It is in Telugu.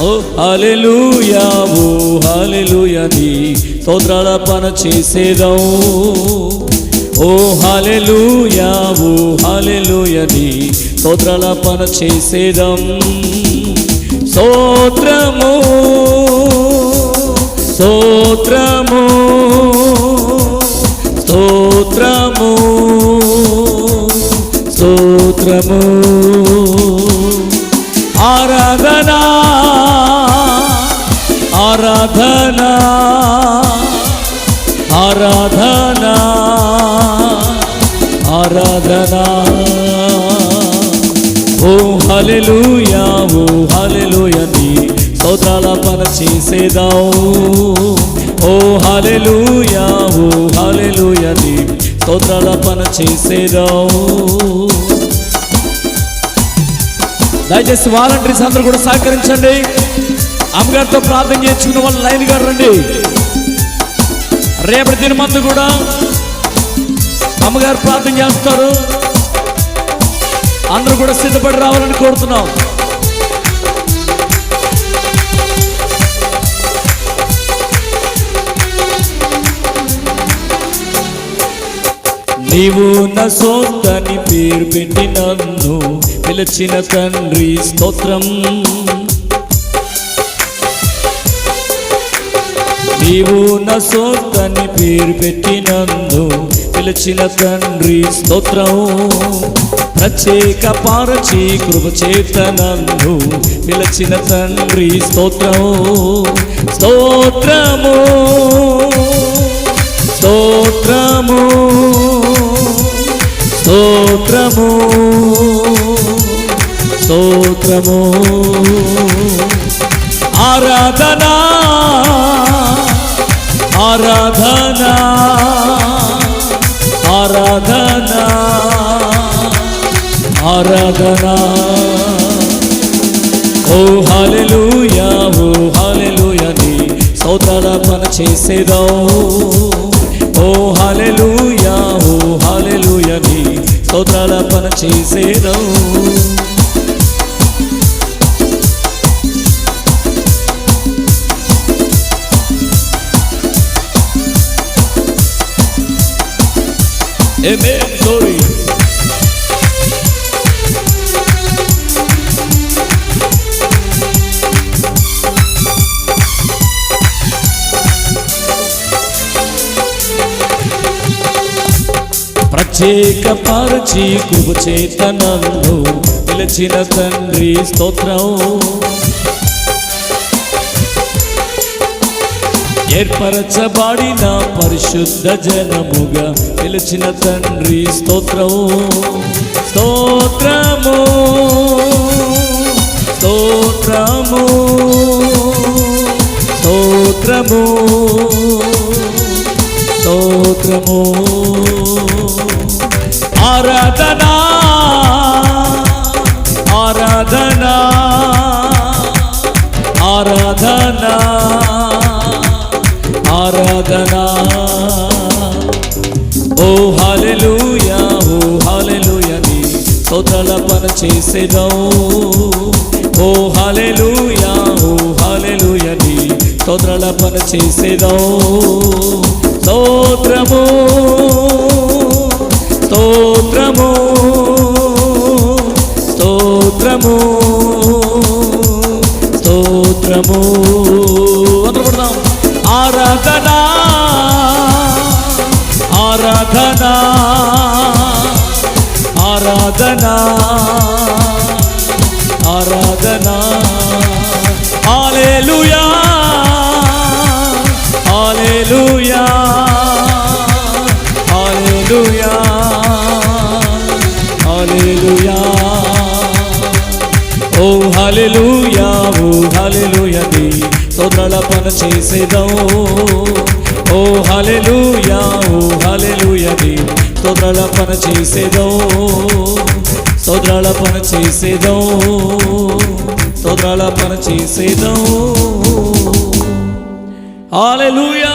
ఓ హల్లెలూయా ఓ హల్లెలూయా నీ స్తోత్రాల పన చేసేదం. ఓ హల్లెలూయా ఓ హల్లెలూయా నీ స్తోత్రాల పన చేసేదం. స్తోత్రము స్తోత్రము స్తోత్రము స్తోత్రము. ఆరాధనా ఆరాధనా. ఓ హల్లెలూయా ఓ హల్లెలూయా నీ స్తోత్రాల పన చేసేదావు. ఓ హల్లెలూయా ఓ హల్లెలూయా నీ స్తోత్రాల పన చేసేదావు. దయచేసి వాలంటీర్స్ అందరూ కూడా సహకరించండి. అమ్మగారితో ప్రార్థన చేసుకున్న వాళ్ళు లైన్ గారు రండి. రేపటి దిన మందు కూడా అమ్మగారు ప్రార్థన చేస్తారు. అందరూ కూడా సిద్ధపడి రావాలని కోరుతున్నాం. నీవు నా సొంతని పేరు పెట్టినందు పిలిచిన తండ్రి స్తోత్రం. నీవు నా సొంతని పేరు పెట్టినందు పిలిచిన తండ్రి స్తోత్రం. ప్రత్యేక పారచి కృప చేత పిలిచిన తండ్రి స్తోత్రం. స్తోత్రము స్తోత్రము స్తోత్రము స్తోత్రము. ఆరాధనా ఆరాధనా ఆరాధనా ఆరాధనా. ఓ హాలెలూయా ఓ హాలెలూయా నీ సౌతడపన పన ఓ హాలెలూయా ఓ హాలెలూయా నీ సౌతడపన పన Amen. Glory. ప్రత్యేక పరచి కృప చేత నన్ను పిలిచిన తండ్రి స్తోత్రం ఏర్పరచబడిన పరిశుద్ధ జనముగా పిలిచిన తండ్రి స్తోత్రము. స్తోత్రము. స్తోత్రము. స్తోత్రము. స్తోత్రము. ఆరాధనా హాలెలూయా oh ఓ హాలెలూయా నీ స్తోత్రాల పన చేసేదాం. ఓ హాలెలూయా ఓ హాలెలూయా నీ స్తోత్రాల పన చేసేదాం. స్తోత్రము స్తోత్రము. ఆరాధనా ఆరాధనా ఆరాధనా. ఆలేలుయా ఆలేలుయా ఆలేలుయా ఆలేలుయా ఓ హల్లెలూయా ఓ హల్లెలూయా నీ స్తోత్రాల పని చేసేదో. ఓ హల్లెలూయా ఓ హల్లెలూయా నీ స్తోత్రాల పన చేసేదాం స్తోత్రాల పన చేసేదాం స్తోత్రాల పన చేసేదాం. హల్లెలూయా.